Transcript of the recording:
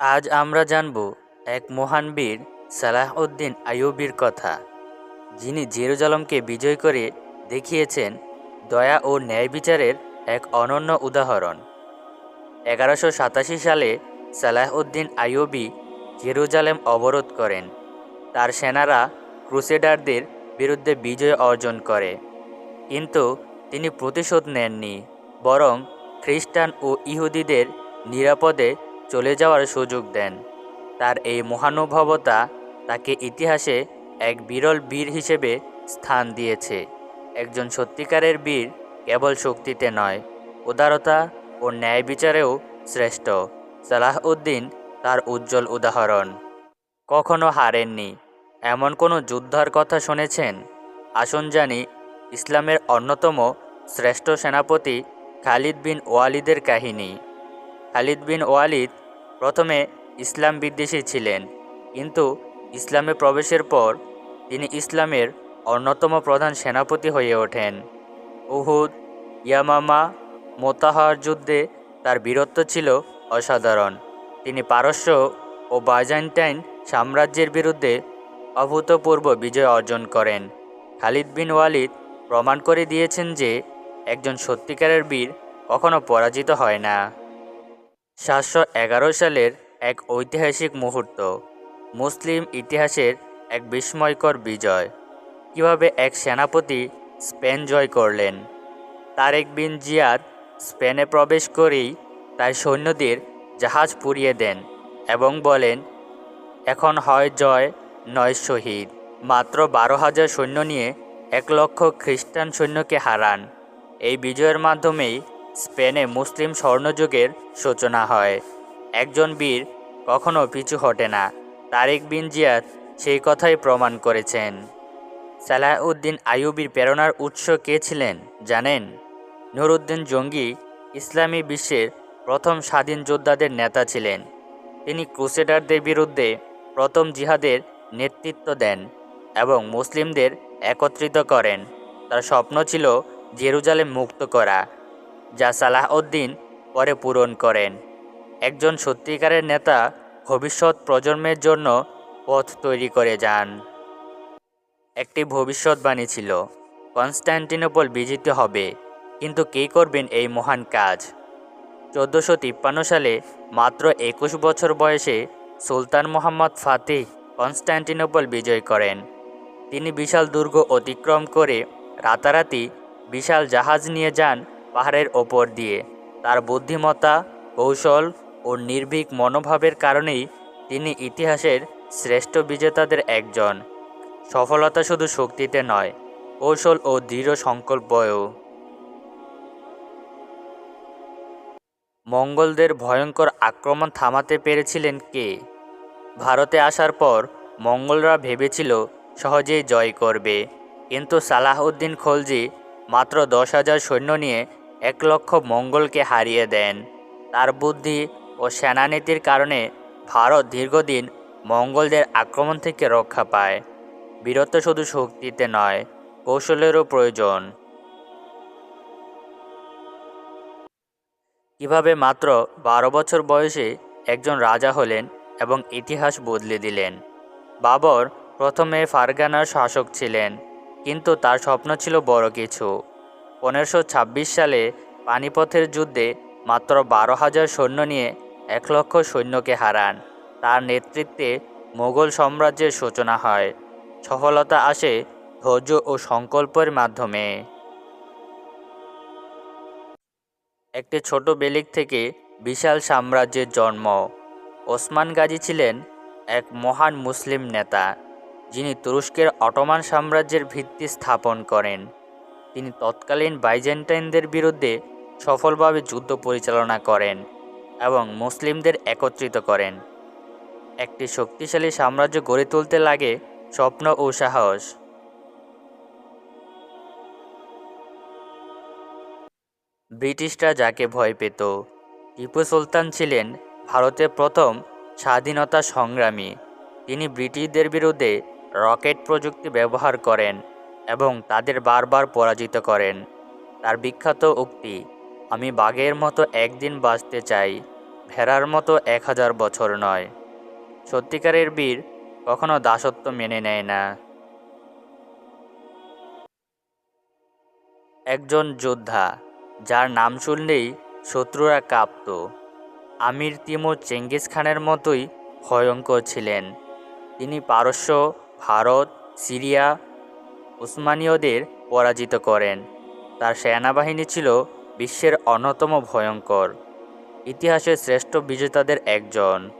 আজ আমরা জানব এক মহান বীর সালাহ উদ্দিন আইয়ুবির কথা। যিনি জেরুজালমকে বিজয় করে দেখিয়েছেন দয়া ও ন্যায় বিচারের এক অনন্য উদাহরণ। এগারোশো সাতাশি সালে সালাহ উদ্দিন আইয়ুবি জেরুজালেম অবরোধ করেন। তার সেনারা ক্রুসেডারদের বিরুদ্ধে বিজয় অর্জন করে। কিন্তু তিনি প্রতিশোধ নেননি, বরং খ্রিস্টান ও ইহুদিদের নিরাপদে চলে যাওয়ার সুযোগ দেন। তার এই মহানুভবতা তাকে ইতিহাসে এক বিরল বীর হিসেবে স্থান দিয়েছে। একজন সত্যিকারের বীর কেবল শক্তিতে নয়, উদারতা ও ন্যায় বিচারেও শ্রেষ্ঠ। সালাহ উদ্দিন তার উজ্জ্বল উদাহরণ। কখনো হারেননি। এমন কোনো যুদ্ধার কথা শুনেছেন? আসুন জানি, ইসলামের অন্যতম শ্রেষ্ঠ সেনাপতি খালিদ বিন ওয়ালিদের কাহিনী। খালিদ বিন ওয়ালিদ প্রথমে ইসলাম বিদ্বেষী ছিলেন, কিন্তু ইসলামে প্রবেশের পর তিনি ইসলামের অন্যতম প্রধান সেনাপতি হয়ে ওঠেন। উহুদ, ইয়ামামা, মোতাহার যুদ্ধে তার বীরত্ব ছিল অসাধারণ। তিনি পারস্য ও বাইজান্টাইন সাম্রাজ্যের বিরুদ্ধে অভূতপূর্ব বিজয় অর্জন করেন। খালিদ বিন ওয়ালিদ প্রমাণ করে দিয়েছেন যে একজন সত্যিকারের বীর কখনো পরাজিত হয় না। সাতশো এগারো সালের এক ঐতিহাসিক মুহূর্ত, মুসলিম ইতিহাসের এক বিস্ময়কর বিজয়। কীভাবে এক সেনাপতি স্পেন জয় করলেন? তারেক বিন জিয়াদ স্পেনে প্রবেশ করেই তার সৈন্যদের জাহাজ পুড়িয়ে দেন এবং বলেন, এখন হয় জয়, নয় শহীদ। মাত্র বারো হাজার সৈন্য নিয়ে এক লক্ষ খ্রিস্টান সৈন্যকে হারান। এই বিজয়ের মাধ্যমেই স্পেনে মুসলিম স্বর্ণযুগের সূচনা হয়। একজন বীর কখনো পিছু হটে না। তারেক বিন জিয়াদ সেই কথাই প্রমাণ করেছেন। সালাহউদ্দিন আইয়ুবির প্রেরণার উৎস কে ছিলেন জানেন? নুরুদ্দিন জঙ্গি ইসলামী বিশ্বের প্রথম স্বাধীন যোদ্ধাদের নেতা ছিলেন। তিনি ক্রুসেডারদের বিরুদ্ধে প্রথম জিহাদের নেতৃত্ব দেন এবং মুসলিমদের একত্রিত করেন। তার স্বপ্ন ছিল জেরুজালেম মুক্ত করা। যা সালাহউদ্দিন পরে পূরণ করেন। একজন সত্যিকারের নেতা ভবিষ্যৎ প্রজন্মের জন্য পথ তৈরি করে যান। একটি ভবিষ্যৎবাণী ছিল কনস্ট্যান্টিনোপল বিজিত হবে, কিন্তু কে করবেন এই মহান কাজ? চোদ্দোশো তিপ্পান্ন সালে মাত্র একুশ বছর বয়সে সুলতান মোহাম্মদ ফাতিহ কনস্ট্যান্টিনোপল বিজয় করেন। তিনি বিশাল দুর্গ অতিক্রম করে রাতারাতি বিশাল জাহাজ নিয়ে যান পাহাড়ের ওপর দিয়ে। তার বুদ্ধিমত্তা, কৌশল ও নির্ভীক মনোভাবের কারণেই তিনি ইতিহাসের শ্রেষ্ঠ বিজেতাদের একজন। সফলতা শুধু শক্তিতে নয়, কৌশল ও দৃঢ় সংকল্পও মঙ্গলদের ভয়ঙ্কর আক্রমণ থামাতে পেরেছিলেন কে? ভারতে আসার পর মঙ্গলরা ভেবেছিল সহজেই জয় করবে। কিন্তু সালাহউদ্দিন খলজি মাত্র দশ হাজার সৈন্য নিয়ে এক লক্ষ মঙ্গলকে হারিয়ে দেন। তার বুদ্ধি ও সেনানীতির কারণে ভারত দীর্ঘদিন মঙ্গলদের আক্রমণ থেকে রক্ষা পায়। বীরত্ব শুধু শক্তিতে নয়, কৌশলেরও প্রয়োজন। কীভাবে মাত্র বারো বছর বয়সে একজন রাজা হলেন এবং ইতিহাস বদলে দিলেন? বাবর প্রথমে ফারগানার শাসক ছিলেন, কিন্তু তার স্বপ্ন ছিল বড় কিছু। পনেরোশো সালে পানিপথের যুদ্ধে মাত্র বারো হাজার সৈন্য নিয়ে এক লক্ষ সৈন্যকে হারান। তার নেতৃত্বে মোগল সাম্রাজ্যের সূচনা হয়। সফলতা আসে ধৈর্য ও সংকল্পের মাধ্যমে। একটি ছোট বেলিক থেকে বিশাল সাম্রাজ্যের জন্ম। ওসমান গাজী ছিলেন এক মহান মুসলিম নেতা, যিনি তুরস্কের অটোমান সাম্রাজ্যের ভিত্তি স্থাপন করেন। তিনি তৎকালীন বাইজেন্টাইনদের বিরুদ্ধে সফলভাবে যুদ্ধ পরিচালনা করেন এবং মুসলিমদের একত্রিত করেন। একটি শক্তিশালী সাম্রাজ্য গড়ে তুলতে লাগে স্বপ্ন ও সাহস। ব্রিটিশরা যাকে ভয় পেত, টিপু সুলতান ছিলেন ভারতের প্রথম স্বাধীনতা সংগ্রামী। তিনি ব্রিটিশদের বিরুদ্ধে রকেট প্রযুক্তি ব্যবহার করেন। তাদের বারবার পরাজিত করেন। তার বিখ্যাত উক্তি, আমি বাঘের মতো একদিন বাঁচতে চাই, ভেড়ার মতো এক হাজার বছর নয়। সত্যিকারের বীর কখনো দাসত্ব মেনে নেয় না। একজন যোদ্ধা, যার নাম শুনলেই শত্রুরা কাঁপত। আমির তিমুর চেঙ্গিস খানের মতোই ভয়ঙ্কর ছিলেন। তিনি পারস্য, ভারত, সিরিয়া উসমানীয়দের পরাজিত করেন। তার সেনাবাহিনী ছিল বিশ্বের অন্যতম ভয়ঙ্কর। ইতিহাসের শ্রেষ্ঠ বিজেতাদের একজন।